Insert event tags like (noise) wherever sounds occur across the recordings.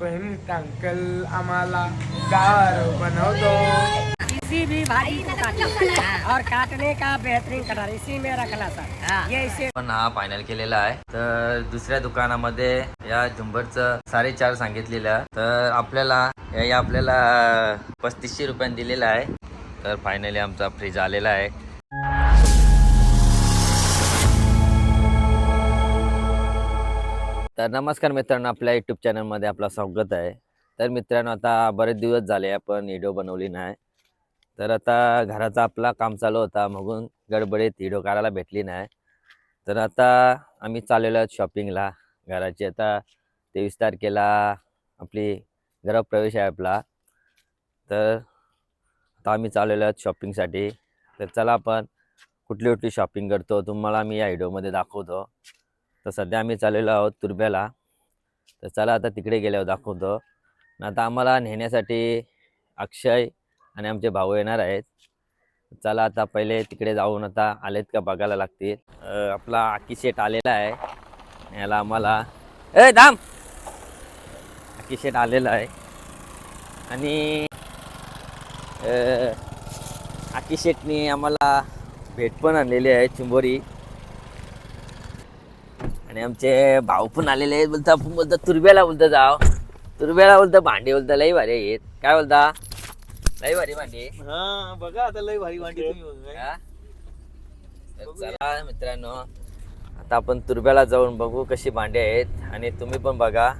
पण अंकल आम्हाला गार बनवतो. किसी भी भाजी को काटना और काटने का बेहतरीन कटर इसी में सर ये इसे पण हा फायनल केलेला आहे. तर दुसऱ्या दुकानामध्ये या झुंबरचं साडेचार सांगितलेलं तर आपल्याला हे आपल्याला पस्तीसशे रुपयाने दिलेलं आहे. तर फायनली आमचा फ्रीज आलेला आहे. तर नमस्कार मित्रांनो आपल्या युट्यूब चॅनलमध्ये आपलं स्वागत आहे. तर मित्रांनो आता बरेच दिवस झाले आपण व्हिडिओ बनवली नाही. तर आता घराचा आपला काम चालू होता मगून गडबडीत व्हिडिओ काढायला भेटली नाही. तर आता आम्ही चाललेलो आहोत शॉपिंगला घराची. आता तेवीस तारखेला आपली गृहप्रवेश आहे आपला. तर आता आम्ही चाललेलो आहोत शॉपिंगसाठी तर चला आपण कुठली कुठली शॉपिंग करतो तुम्हाला मी या व्हिडिओमध्ये दाखवतो. तर सध्या आम्ही चाललेलो आहोत तुर्ब्याला. तर चला आता तिकडे गेल्यावर दाखवतो. आणि आता आम्हाला नेण्यासाठी अक्षय आणि आमचे भाऊ येणार आहेत. चला आता पहिले तिकडे जाऊन आता आलेत का बघायला लागतील. आपला आकीशेट आलेला आहे. याला आम्हाला ए दाम आकीशेट आलेला आहे. आणि आकीशेटनी आम्हाला भेट पण आणलेली आहे चिंबोरी. आणि आमचे भाऊ पण आलेले आहेत बोलता आपण बोलता तुरब्याला बोलता जाव. तुरब्याला बोलता भांडे बोलता लई भारी आहेत. काय बोलता? लई भारी भांडी. हा बघा आता लय भारी वांडी तुम्ही बघा. हा? तर चला मित्रांनो आता आपण तुरब्याला जाऊन बघू कशी भांडी आहेत आणि तुम्ही पण बघा.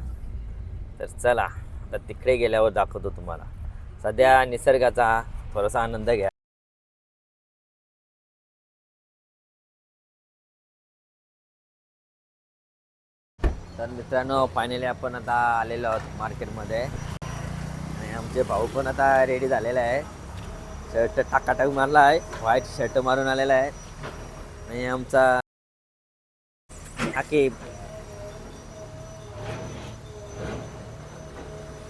तर चला आता तिकडे गेल्यावर दाखवतो तुम्हाला. सध्या निसर्गाचा थोडासा आनंद घ्या. तर मित्रांनो फायनली आपण आता आलेलो आहोत मार्केटमध्ये. आणि आमचे भाऊ पण आता रेडी झालेला आहे. शर्ट टाकाटाक मारला आहे. व्हाईट शर्ट मारून आलेला आहे. आणि आमचा आकिब.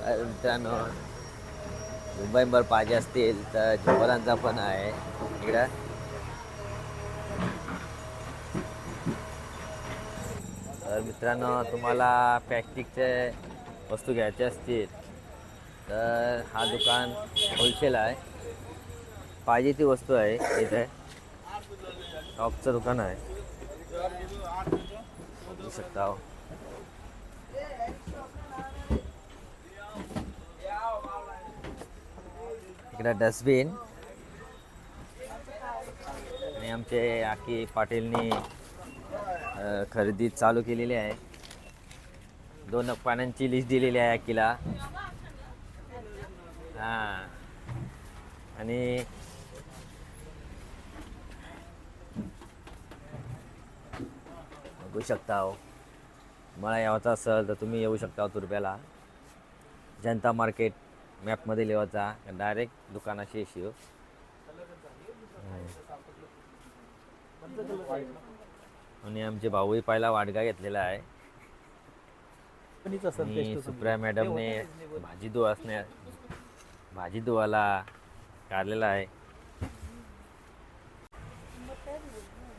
मित्रांनो मुंबईभर पाहिजे असतील तर झोपरांचा पण आहे. इकडं. तर मित्रांनो तुम्हाला प्लॅस्टिकचे वस्तू घ्यायचे असतील तर हा दुकान होलसेल आहे. पाहिजे ती वस्तू आहे इथे. टॉपचं दुकान आहे. बघू शकता हो. इकडे डस्टबिन आणि आमचे आकी पाटीलनी खरेदी चालू केलेली आहे. दोन पानांची लिस्ट दिलेली आहे अकिला. हां. आणि बघू शकता हो. मला यावाचा असेल तर तुम्ही येऊ शकता हो तुरप्याला जनता मार्केट मॅपमध्ये लिहायचा डायरेक्ट दुकानाशी येशील आणि आमचे भाऊही पहिला वाडगा घेतलेला आहे. कंपनीच असेल आणि सुप्रिया मॅडमने भाजी धुवा असण्या भाजी धुवाला काढलेला आहे.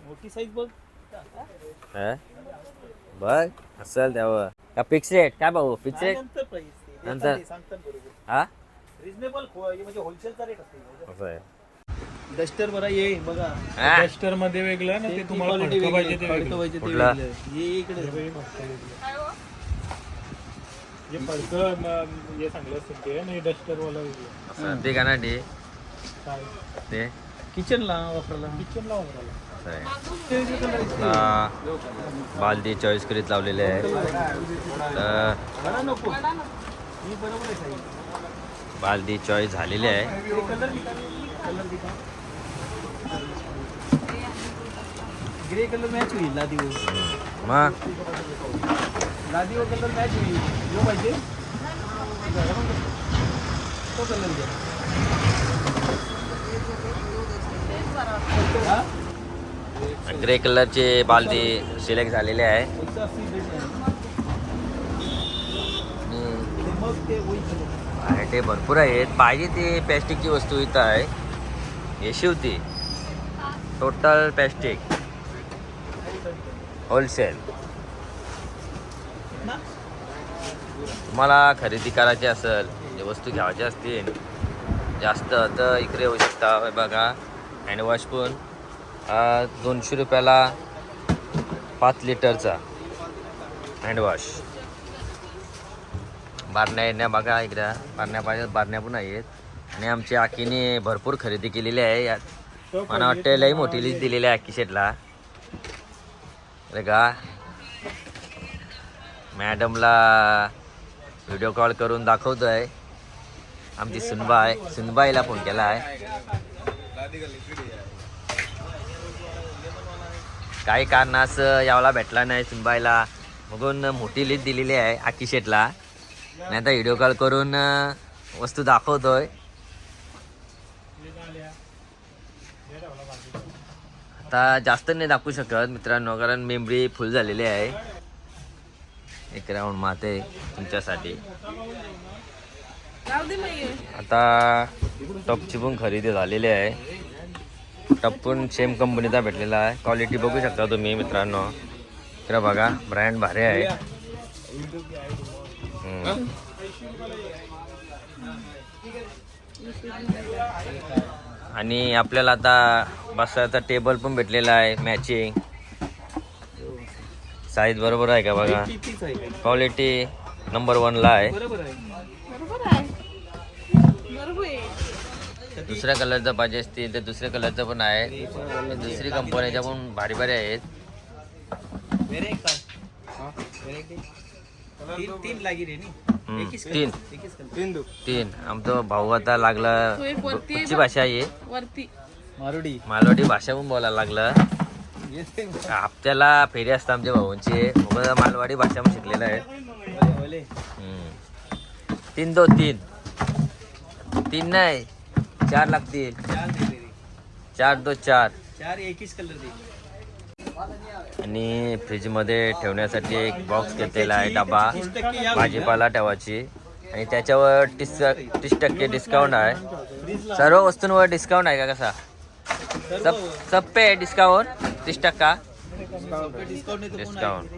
मोठी साईज बघ. हं? बघ असेल त्यावर. का फिक्स रेट काय भाऊ फिक्स रेट नंतर प्राइस नंतर? सांगतात बरोबर. हा? रिजनेबल म्हणजे होलसेलचा रेट असतो. असं आहे. डस्टर बरा ये बघा. हा? डस्टरमध्ये वेगळं ना ते तुम्हाला फडकं पाहिजे ते वेगळं. पाहिजे ते कुठला? वेगळं. इकडे. हे. जे फडकं म, हे ते आणि डस्टर वाला वेगळं असं ते का ना ते? काय? ते? किचनला वापरायला? किचन लावून राहिला. असं आहे आता बालदी चॉईस करीत लावलेले आहे. तर बरा नको. ही बरोबर आहे साईज बालदी चॉईस झालेली आहे. Colour colour grey colour match होईल लादीवर. मग? लादीवर कलर मॅच होईल. जो पाहिजे. तो कलर घ्या? ग्रे कलरची बालदी सिलेक्ट झालेली आहे. आणि ते भरपूर आहेत. पाहिजे ती प्लॅस्टिकची वस्तू इथं आहे. हे शिवती टोटल प्लॅस्टिक होलसेल. तुम्हाला खरेदी करायची असेल जे वस्तू घ्यायची असतील जास्त तर इकडे येऊ शकता. बघा हँडवॉश पण. दोनशे रुपयाला पाच लिटरचा हँडवॉश बारण्या येण्या बघा इकडं. बारण्या पाहिजे बारण्या पण आहेत. आणि आमच्या आकीने भरपूर खरेदी केलेली आहे. यात मला वाटतं लई मोठी लिस्ट दिलेली आहे आकी शेटला अरे का मॅडमला व्हिडिओ कॉल करून दाखवतोय. आमची सुनबाई सुनबाईला फोन केला आहे. काही कारणास यावला भेटला नाही सुनबाईला बघून मोठी लिस्ट दिलेली आहे आकी शेटला. नाही आता व्हिडिओ कॉल करून वस्तू दाखवतोय. आता जास्त नाही दाखवू शकत मित्रांनो कारण मेमरी फुल झालेली आहे. एक राऊंड माते तुमच्यासाठी. आता टपची पण खरेदी झालेली आहे. टप पण सेम कंपनीचा भेटलेला आहे. क्वालिटी बघू शकता तुम्ही मित्रांनो. इकडे बघा ब्रँड भारी आहे. आणि आपल्याला आता बसायचा टेबल पण भेटलेला आहे मॅचिंग साईज बरोबर आहे का बघा? क्वालिटी नंबर वनला आहे. बरोबर आहे. दुसऱ्या कलरचं पाहिजे असतील तर दुसऱ्या कलरचं पण आहे. दुसरी कंपनीच्या पण भारी भारी आहेत. तीन तीन लागी रे नी हम्म, एकच तीन. एकच तीन दो. तीन. आमचा भाऊ आता लागला. कुठची भाषा आहे वरती. मारुडी. मालवडी भाषा पण बोलायला लागलं. येते हप्त्याला फेरी असतात आमच्या भाऊंची. मालवाडी भाषा पण शिकलेला आहे. हम्म. तीन दो तीन. तीन नाही. चार लागतील. चार दे रे चार दो चार. चार एकच कलर दे. आणि फ्रीजमध्ये ठेवण्यासाठी एक बॉक्स घेतलेला आहे डबा. भाजीपाला ठेवायची. आणि त्याच्यावर तीस तीस टक्के डिस्काउंट आहे. सर्व वस्तूंवर डिस्काउंट आहे का कसा? सब सब पे डिस्काउंट तीस टक्का? डिस्काउंट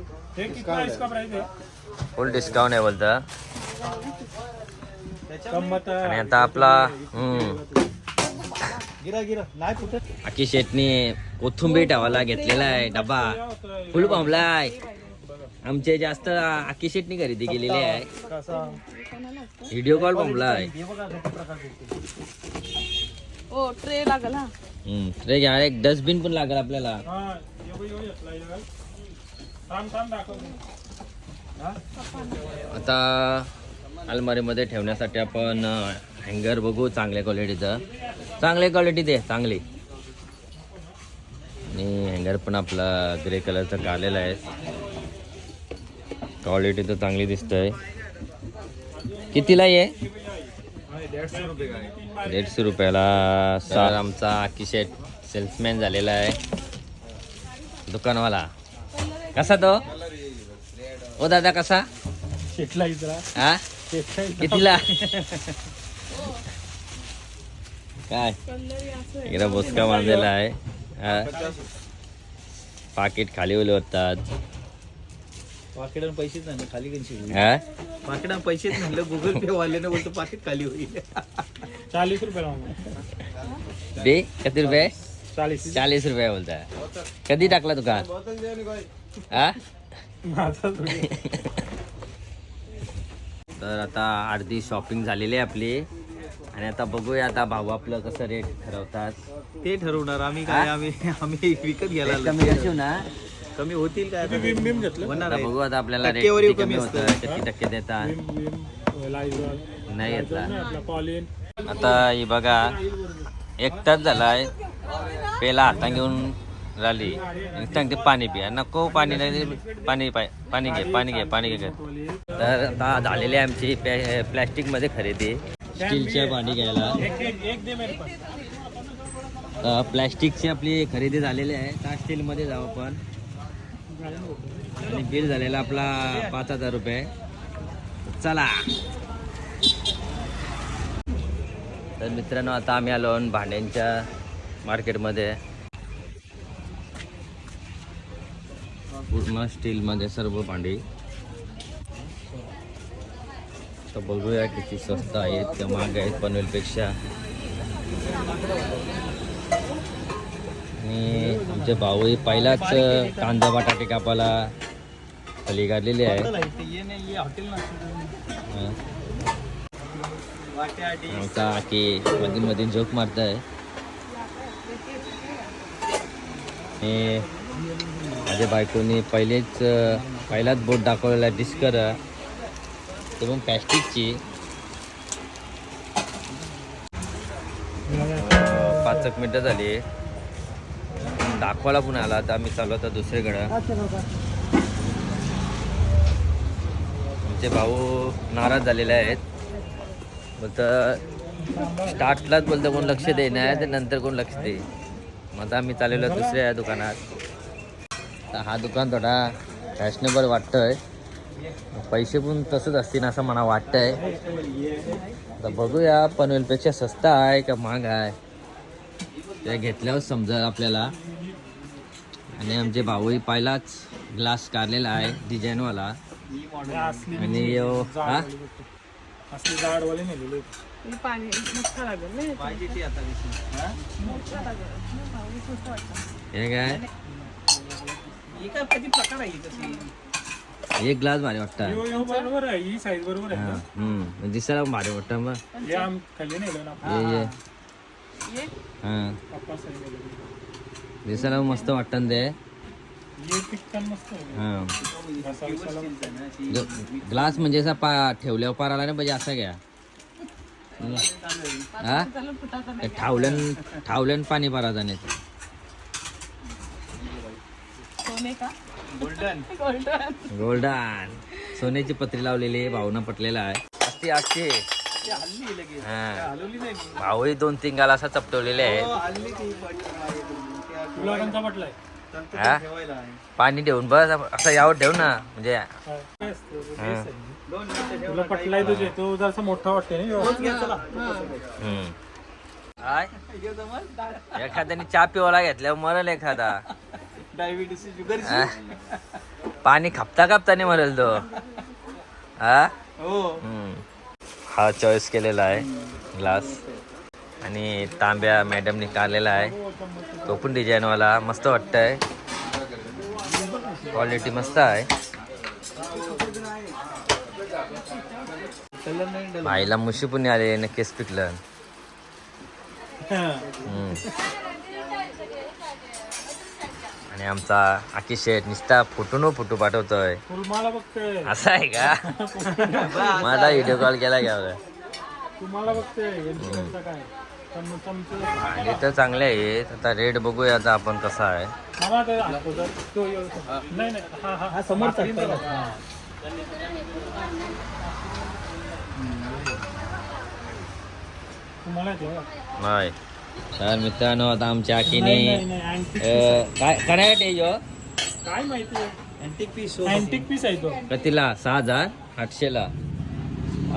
फुल डिस्काउंट आहे बोलतं. आणि आता आपला आकी शेटनी कोथिंबीर ठेवायला घेतलेला आहे डबा. फुल पांबलाय आमचे जास्त आकी शेटनी खरेदी केलेली आहे. कसा? व्हिडिओ कॉल पांबलाय हे ओ ट्रे लागल हा. रे घ्या एक डस्टबिन पण लागेल आपल्याला. हा आता अलमारीमध्ये ठेवण्यासाठी आपण हँगर बघू चांगल्या क्वालिटीचं चांगल्या क्वालिटी दे चांगली. आणि हँगर पण आपला ग्रे कलरचं काढलेला आहे. क्वालिटी तर चांगली दिसतंय. कितीला आहे? दीडशे रुपयाला. सर आमचा किशेट सेल्समॅन झालेला आहे. दुकानवाला. कसा तो? ओ दादा कसा? हा. कितीला? (laughs) काय? इकडे बोचका बांधलेला आहे. हा. पाकिट खाली ओले होतात पाकिटानं पैसेच नाही खाली कशी होईल हा? पाकिटानं पैसेच म्हणलं गुगल पे वाल्यानं बोलतो पाकिट खाली होईल. चालीस रुपये दे किती रुपये? चालीस चाळीस रुपये बोलताय कधी टाकला दुकान हा. तर आता अर्धी शॉपिंग झालेली आहे आपली. आणि आता बघूया आता भाऊ आपलं कसं रेट ठरवतात. ते ठरवणार. आम्ही काय आम्ही आम्ही विकत घ्यायला रेट. कमी करशील ना? कमी होतील काय आता? विम विम घेतलं. होणार आता आहे. बघू आता आपल्याला रेट टक्केवारी किती कमी कमी होतं असतं. किती टक्के देतात. नाही घेतला. आता ही बघा एक तास झालाय. पेला हाता घेऊन राहिली. सांगते पाणी पिया. नको पाणी नाही पाणी पाय पाणी घे पाणी घे पाणी घे. तर आता झालेली आहे आमची प्लॅ प्लॅस्टिकमध्ये खरेदी. स्टीलच्या भांडी घ्यायला. प्लॅस्टिकची आपली खरेदी झालेली आहे. त्या स्टीलमध्ये जाऊ आपण. आणि बिल झालेला आपला पाच हजार रुपये. चला. तर मित्रांनो आता आम्ही आलो भांड्यांच्या मार्केटमध्ये. पूर्ण स्टीलमध्ये सर्व भांडी. तर बघूया किती स्वस्त आहेत किंवा महाग आहेत पनवेलपेक्षा. आणि आमचे भाऊही पहिलाच कांदा बटाटे कापाला खाली काढलेले आहे हं. आमचा की मधील मधील झोक मारताय. हे माझ्या बायकोनी पहिलेच पहिलाच बोट दाखवलेला डिस्कर ते पण प्लॅस्टिकची पाच एक मिनटं झाली. दाखवायला पण आला तर आम्ही चालू आता दुसरीकडं. आमचे भाऊ नाराज झालेले आहेत. बोलतं स्टार्टलाच बोलतं कोण लक्ष देणार तर नंतर कोण लक्ष दे मग आता आम्ही चाललेलो दुसऱ्या दुकानात. तर हा दुकान थोडा फॅशनेबल वाटतंय. पैसे पण तसंच असतील असं मला वाटतंय. आता बघूया पनवेलपेक्षा स्वस्त आहे का महाग आहे? ते घेतल्यावर समजेल आपल्याला. आणि आमचे भाऊही पहिलाच ग्लास काढलेला आहे डिझाईनवाला आणि हा? हा? हे? काय? एक ग्लास भारी वाटतं. यो यो बरोबर आहे. ही साईज बरोबर आहे हा, ना? हम्म दिसायला पण भारी वाटतं मग. हे आम खाली नेलं ना? ये ये. हा. पप्पा साईज नेलेली. दिसायला पण मस्त वाटतं ना ते. हे पिक्चर मस्त. हा. ग्लास म्हणजे असा पा ठेवल्यावर पार आला ना पाहिजे असा घ्या. हा? ठावल्यान ठावल्यान पाणी पारा जाणे गोल्डन गोल्डन सोन्याची पत्री लावलेली आहे भावना पटलेला आहे. असते असते हा. भाऊही दोन तीन गाला असा चपटवलेले आहेत. हा? पाणी ठेवून बस असं यावर ठेव ना म्हणजे पटलाय तुझे तो मोठा वाटते (laughs) एखाद्याने चहा पिवाला घेतल्यावर मरल एखादा. Diabetes sugar? पाणी खापता खापताने मरल तो. हा? हो. हा चॉईस केलेला आहे ग्लास आणि तांब्या मॅडमने काढलेला आहे. तो पण डिझाईनवाला मस्त वाटतंय. क्वालिटी मस्त आहे. नाही भाईला मुशी पण आले नक्कीच पिकलं. आणि आमचा आकी शेट निसता फोटो फोटो पाठवतोय. फुल मला बघतोय. असं आहे का? (laughs) माझा व्हिडिओ कॉल केला घ्या तुम्हाला बघतोय. यांचं काय? पण तुमचं भांडी तर चांगले आहेत आता रेट बघूया आता आपण कसा आहे. नाही तर मित्रांनो आता आमच्या आकीने अं, काय काय माहिती अँटिक पीस अँटिक पीस आहे तो. कतीला सहा हजार आठशेला.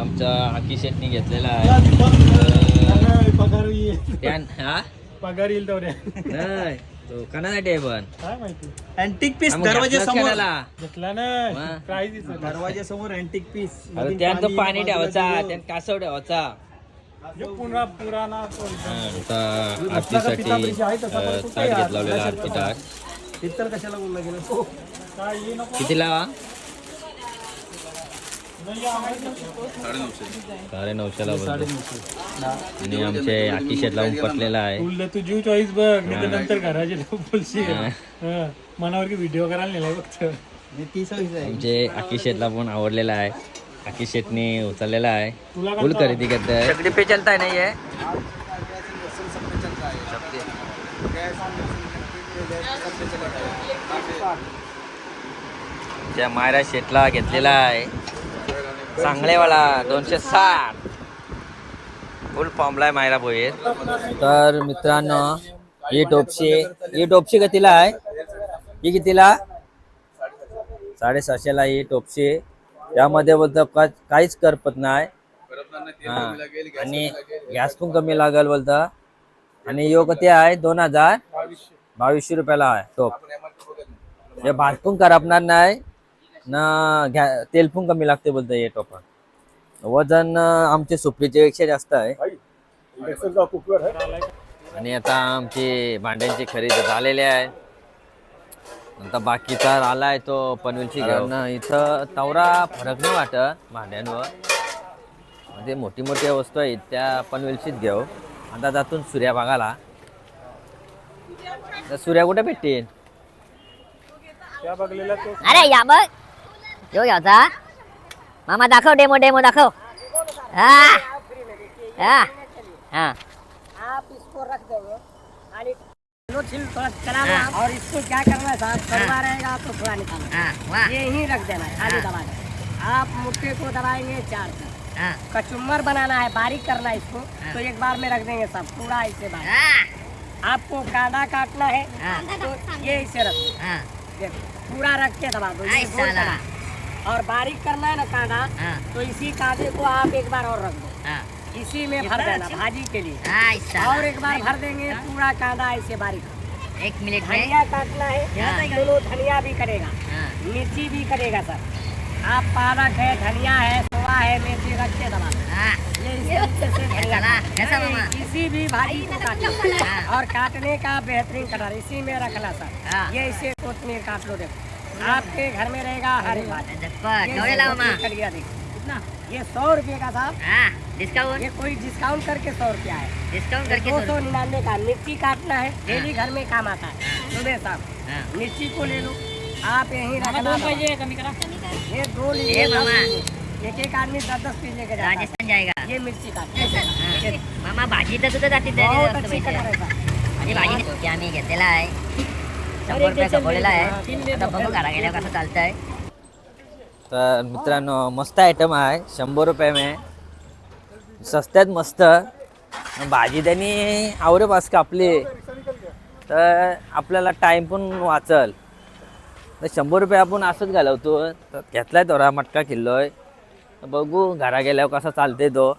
आमच्या आकी शेटनी घेतलेला आहे. पगार- पगार येईल. हा? पगार येईल तेवढ्या. नाही तो कणासाठी आहे पण काय माहिती? अँटिक पीस दरवाजे समोर? घेतला. काय दिसत? दरवाजे समोर अँटिक पीस त्यात तो पाणी ठेवायचा त्यात कासव ठेवायचा. तो आता आरतीसाठी ताट आरती ताट. पित्तल कशाला बोलला गेला? तो काय ये नको कितीला नाही आम्हाला साडे नऊशेला आणि आमचे आकी शेट लावून पटलेला आहे. तू जीव चॉईस बघ. नंतर घराचे लोक बोलशील. हा. हा. मनावर की व्हिडिओ करायला तीस आहे. आमचे आकी शेटला पण आवडलेला आहे. आकी शेटने उचललेला आहे. फुल? खरेदी करताय. सगळी पे चलता नाही आहे त्या मायरा शेटला घेतलेला आहे. चांगलेवाला दोनशे साठ. फुल फॉर्मला आहे मायरा भोईर तर मित्रांनो ही टोपशी ही टोपशी कितीला आहे? ही कितीला? साडेसहाशेला ही टोपशी. यामध्ये बोलतं का काहीच करपत नाही. हा. आणि गॅस पण कमी लागेल. बोलतं. आणि यो किती आहे दोन हजार बावीसशे. रुपयाला आहे टोप. हे भात पण करपणार नाही ना घ्या तेल पण कमी लागते बोलतं हे टोप. वजन आमचे सुपरीच्या पेक्षा जास्त आहे? आणि आता आमची भांड्यांची खरेदी झालेली आहे. आता बाकीचा आलाय तो पनवेलची घेऊन इथं तवरा फरक नाही वाटत भांड्यांवर. म्हणजे मोठी मोठी वस्तू आहेत त्या पनवेलचीच घेऊ. आता त्यातून सूर्या बघाला तर सूर्या कुठे भेटतील? अरे या बघ. यो घ्यायचा मामा दाखव डेमो डेमो दाखव. हा. हा. हा लो छिल थोड़ा चला हुआ और इसको क्या करना है साहब कड़वा रहेगा तो थोड़ा निकालना ये ही रख देना है खाली दबा देना आप मुट्ठे को दबाएँगे चार हा। कचुम्बर बनाना है बारीक करना है इसको तो एक बार में रख देंगे सब पूरा ऐसे बारीक। आपको कांदा काटना है हाँ। तो ये इसे रख हा। पूरा रख के दबा दो ये गोल और बारीक करना है ना कांदा तो इसी कांदे को आप एक बार और रख दो। हा। इसी में भर देना भाजी के लिए। और एक बार भर देंगे पूरा कांदा ऐसे बारीक। एक मिनिट धनिया काटना है हाँ। दोनों धनिया भी करेगा। मिर्ची भी करेगा सर। आप पालक है धनिया है सोआ है मिर्ची रख दबा कैसा भी भाजी को काटना हाँ। और काटने का बेहतरीन कटार इसी में रखना सर। हाँ। ये इसे कोतमीर काट लो देखो। आपके घर में रहेगा हरी भाजी झटपट ये सौ रुपये का साहब डिस्काउंट ये कोई डिस्काउंट करके सौ रुपया है। डिस्काउंट करके दो सौ निन्यानवे का मिर्ची काटना है डेली घर में काम आता है। सुबह शाम मिर्ची को ले लो। आप यहीं रखना। ये दो लीजिए। एक एक आदमी दस दस पीस लेके राजस्थान जाएगा। ये मिर्ची काट मामा भाजी तर तुझं जाती बहुत अच्छी कलर है साहब। आणि भाजी तो आम्ही घेतलेला आहे शंभर रुपये खपवलेला आहे आता बघू घरा गेल्यावर कसं चालतंय तर मित्रांनो मस्त आयटम आहे. शंभर रुपये मे. सस्त्यात मस्त. भाजी त्यांनी आवरे पास कापली. तर आपल्याला टाईम पण वाचल. तर शंभर रुपये आपण असंच घालवतो. तर घेतलाय थोडा मटका किल्लोय. बघू घरा गेल्यावर कसा चालते तो.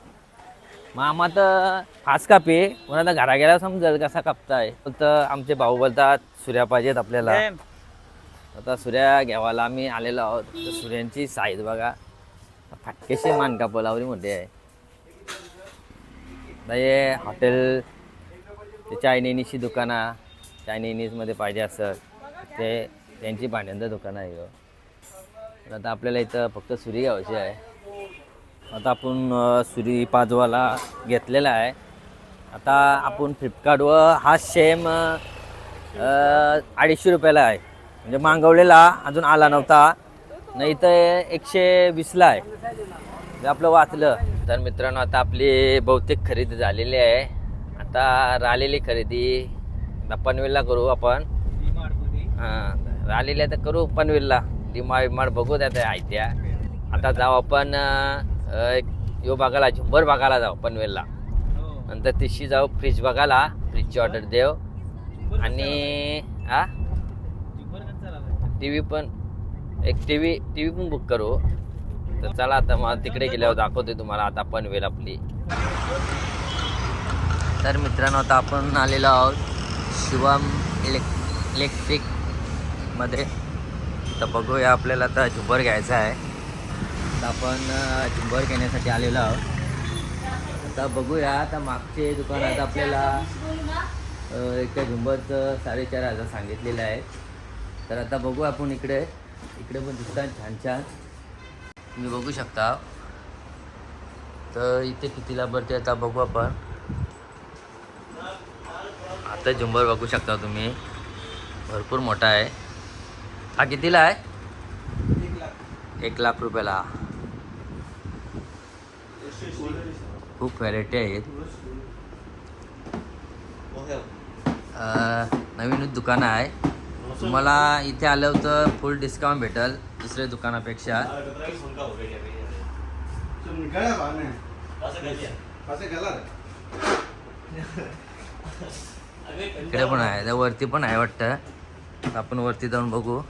मामा तर फास कापी. पण आता घरा गेल्यावर समजेल कसा कापताय. तर आमचे भाऊ बोलतात सूर्या पाहिजेत आपल्याला. आता सूर्या घ्यावाला आम्ही आलेलो आहोत. तर सूर्यांची साईज बघा. फाटकेशी मान कापलावरी मोठी आहे. हे हॉटेल ते चायनिनीची दुकानं चायनिनीजमध्ये पाहिजे असं ते त्यांची भांड्यांचं दुकान आहे हो. तर आता आपल्याला इथं फक्त सुरी घ्यावायची आहे. आता आपण सुरी पाचवाला घेतलेला आहे. आता आपण फ्लिपकार्टवर हा सेम अडीचशे रुपयाला आहे. म्हणजे मागवलेला अजून आला नव्हता. नाही तर एकशे वीसला आहे. आपलं वाचलं. तर मित्रांनो आता आपली बहुतेक खरेदी झालेली आहे. आता राहिलेली खरेदी पनवेलला करू आपण. हां राहिलेली आहे तर करू पनवेलला. डिमा विमाड बघू त्या त्या आयत्या. आता जाऊ आपण एक यो बघायला झुंबर बघायला जाऊ पनवेलला. नंतर तिशी जाऊ फ्रीज बघायला. फ्रीजची ऑर्डर देव. आणि हा टी व्ही पण एक टी व्ही टी व्ही पण बुक करू. तर चला आता मला तिकडे गेल्यावर दाखवते तुम्हाला आता पनवेल आपली. तर मित्रांनो आता आपण आलेलो आहोत शिवम इलेक् इलेक्ट्रिकमध्ये तर बघूया आपल्याला आता झुंबर घ्यायचा आहे. तर आपण झुंबर घेण्यासाठी आलेलो आहोत. आता बघूया आता मागचे दुकानात आपल्याला एका झुंबरचं साडेचार हजार सांगितलेलं आहे. तर आता बघू आपण इकडे इकडे पण दिसतात छान छान. तुम्ही बघू शकता. तर इथे कितीला भरते आता बघू आपण. आता झुंबर बघू शकता तुम्ही. भरपूर मोठा आहे. हा कितीला आहे? एक लाख रुपयाला. खूप व्हरायटी आहेत. नवीनच दुकान आहे. तुम्हाला इथे आलं तर फुल डिस्काउंट भेटेल दुसऱ्या दुकानापेक्षा. इकडे पण आहे त्या वरती पण आहे वाटतं. आपण वरती जाऊन बघू.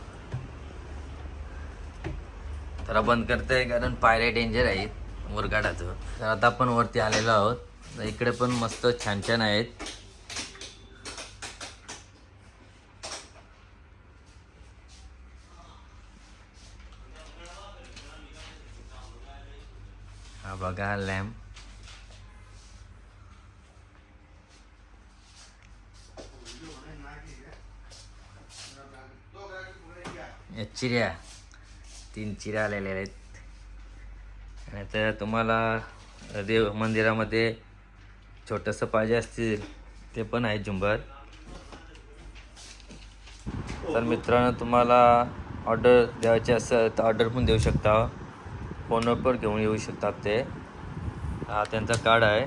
तर बंद करते कारण पायऱ्या डेंजर आहेत मुरगाडाचं. तर आता आपण वरती आलेलो आहोत. इकडे पण मस्त छान छान आहेत हा बघा लॅम्प. या चिऱ्या. तीन चिऱ्या आलेल्या आहेत. आणि तर तुम्हाला देव मंदिरामध्ये छोटंसं पाहिजे असतील ते पण आहे झुंबर. तर मित्रांनो तुम्हाला ऑर्डर द्यायची असेल तर ऑर्डर पण देऊ शकता. फोनवर घेऊन येऊ शकतात ते. हा त्यांचा कार्ड आहे.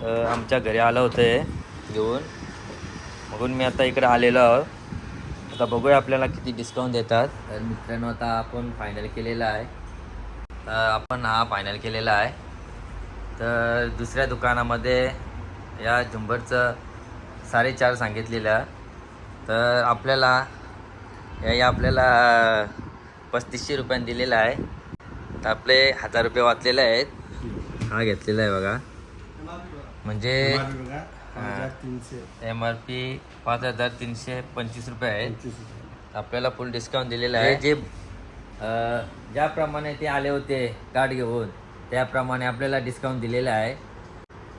तर आमच्या घरी आलं होतं हे घेऊन. म्हणून मी आता इकडे आलेलो आहोत. आता बघूया आपल्याला किती डिस्काउंट देतात. तर मित्रांनो आता आपण फायनल केलेला आहे. तर आपण हा फायनल केलेला आहे. तर दुसऱ्या दुकानामध्ये या झुंबरचं साडेचार सांगितलेलं. तर आपल्याला या या आपल्याला पस्तीसशे रुपयाने दिलेलं आहे. तर आपले हजार रुपये वाचलेले आहेत. हा घेतलेला आहे बघा. म्हणजे एम आर पी पाच हजार तीनशे पंचवीस रुपये आहेत. आपल्याला फुल डिस्काउंट दिलेलं आहे. जे ज्याप्रमाणे ते आले होते कार्ड घेऊन त्याप्रमाणे आपल्याला डिस्काउंट दिलेलं आहे.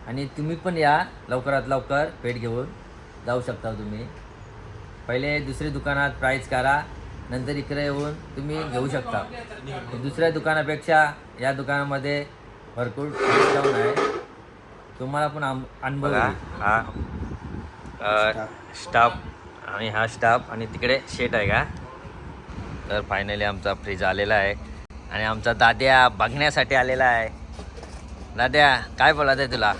आणि तुम्ही पण या लवकरात लवकर भेट घेऊन जाऊ शकता तुम्ही. पहिले दुसऱ्या दुकानात प्राईस करा. नंतर इकडे येऊन तुम्ही घेऊ शकता. दुसऱ्या दुकानापेक्षा या दुकानामध्ये भरपूर डिस्काउंट आहे. तुम्हाला पण आम- अनुभव. हा स्टाफ आणि हा स्टाफ आणि तिकडे शेट आहे का? तर फायनली आमचा फ्रीज आलेला आहे. आणि आमचा दाद्या बघण्यासाठी आलेला आहे. दाद्या काय बोलायचं आहे तुला?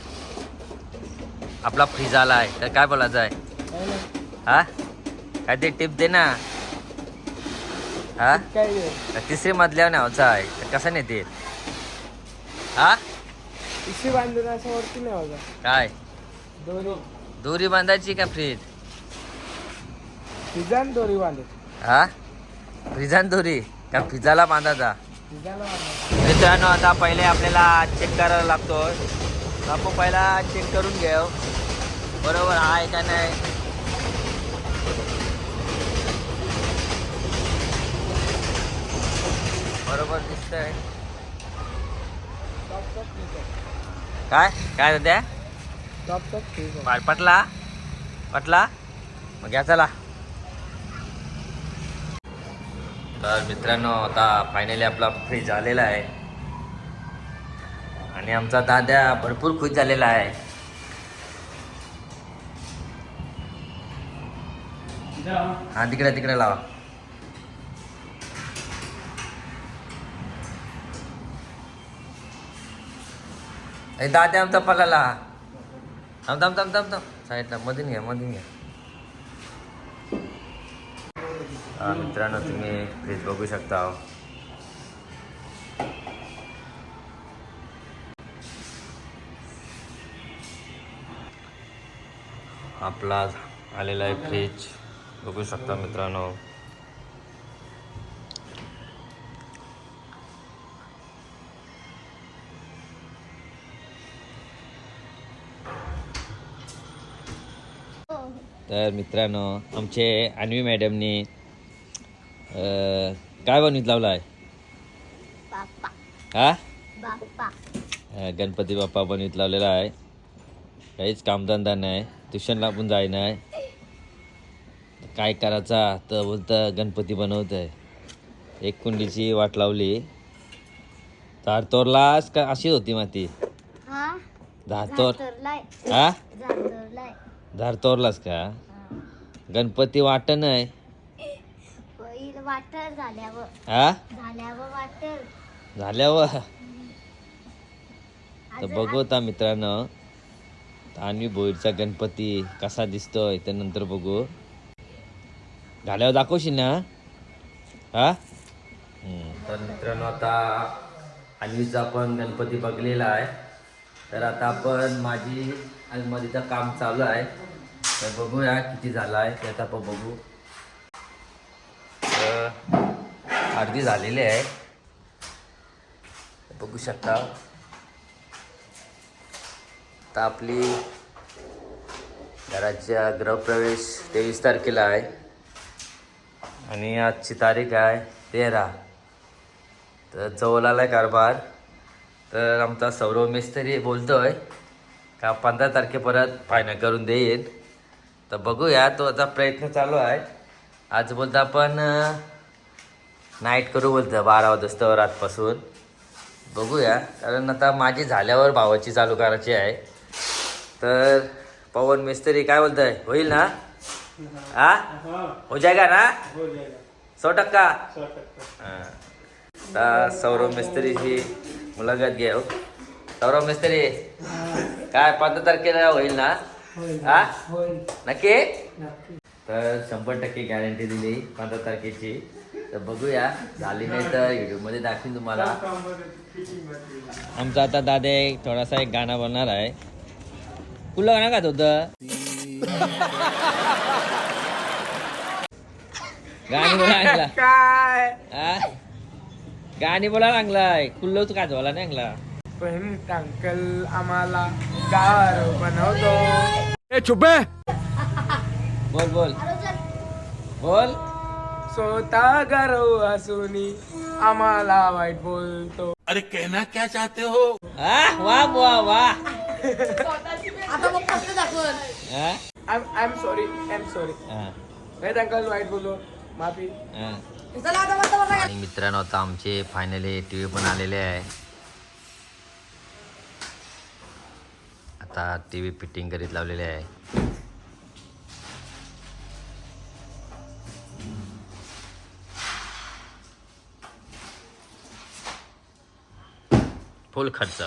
आपला फ्रीज आला आहे तर काय बोलायचं आहे? हा? काय ते टिप दे ना. हा? तिसरी मधल्यावर न्यावचा आहे तर कसं नेते हा? इशी बांधून असं वरती काय? दोरी. दोरी बांधायची का फ्रीज? डिझाईन दोरी बांधत हा? फ्रीजान दोरी? का फ्रीजाला बांधायचा मित्रांनो आता पहिले आपल्याला चेक करायला लागतो आपण पहिला चेक करून घेऊ. बरोबर आहे का नाही? बरोबर दिसतंय. काय? काय द्या टॉप टॉप ठीक आहे बाहेर पटला? पटला? मग घ्या चला. तर मित्रांनो आता फायनली आपला फ्रीज आलेला आहे. आणि आमचा दादा भरपूर खुश झालेला आहे. हा तिकडे तिकडे लावा. ए दादा आमचा पलाला. थांब थांब थांब थांब थांब. साईडला मधून घ्या मधून घ्या. हा, मित्रांनो तुम्ही फ्रीज बघू शकता. आपला आलेला आहे फ्रीज. बघू शकता मित्रांनो. तर मित्रांनो आमचे अन्वी मॅडमनी काय बनवीत लावला आहे हा? गणपती बाप्पा बनवीत लावलेला आहे. काहीच कामधंदा नाही ट्युशनला पण जाय नाही काय करायचा तर बोलतं गणपती बनवत आहे एक कुंडीची वाट लावली. तार तोरलास का अशीच होती माती. धार तोर. झाडतोरलाय हा? धार तोरलास का? गणपती वाट नाही झाल्यावर. हा? झाल्यावर वाटर झाल्यावर? तर बघू आता मित्रांनो अन्वी भोईरचा गणपती कसा दिसतोय ते नंतर बघू. झाल्यावर दाखवशील ना? हा? हम्म. तर मित्रांनो आता अन्वीचा पण गणपती बघलेला आहे. तर आता आपण माझी अलमारीचं काम चालू आहे. तर बघूया किती झालं आहे ते आता आपण बघू. तर अर्धी झालेली आहे. बघू शकता. आता आपली घराच्या गृहप्रवेश तेवीस तारखेला आहे. आणि आजची तारीख आहे तेरा. तर चौलाला कारभार. तर आमचा सौरव मिस्त्री बोलतोय का पंधरा तारखे परत फायनल करून देईन. तर बघूया तो आता प्रयत्न चालू आहे. आज बोलतो आपण नाईट करू बोलतं बारा वाजता रातपासून बघूया कारण आता माझी झाल्यावर भावाची चालू करायची आहे. तर पवन मिस्त्री काय बोलतोय? होईल ना? हा. हो? जाएगा ना? हो सौ टक्का? सौ टक्का. हा. सौरव मिस्त्रीची मुलाखत घेऊ. सौरव मिस्त्री काय पंधरा तारखेला होईल ना? हा? नक्की? तर शंभर टक्के गॅरंटी दिली पंधरा तारखेची. तर बघूया. झाली नाही तर व्हिडिओमध्ये दाखवीन तुम्हाला. आमचा आता दादा एक थोडासा एक गाणं बनणार आहे. कुठलं गाणं गात होतं गाणी काय? हा? गाणी बोला लागलाय. कुल्लो तू काय बोला नाही लागला. पण अंकल आम्हाला गार बनवतो. बोल बोल. बोल. स्वतः गरव असूनी आम्हाला वाईट बोलतो. हा? वा वा वा हा? I am sorry I am sorry हा, राईट अंकल वाईट बोललो. माफी. हा. आणि मित्रांनो आता आमचे फायनली टी व्ही पण आलेले आहे. आता टी व्ही फिटिंग करीत लावलेले आहे. फुल खर्च.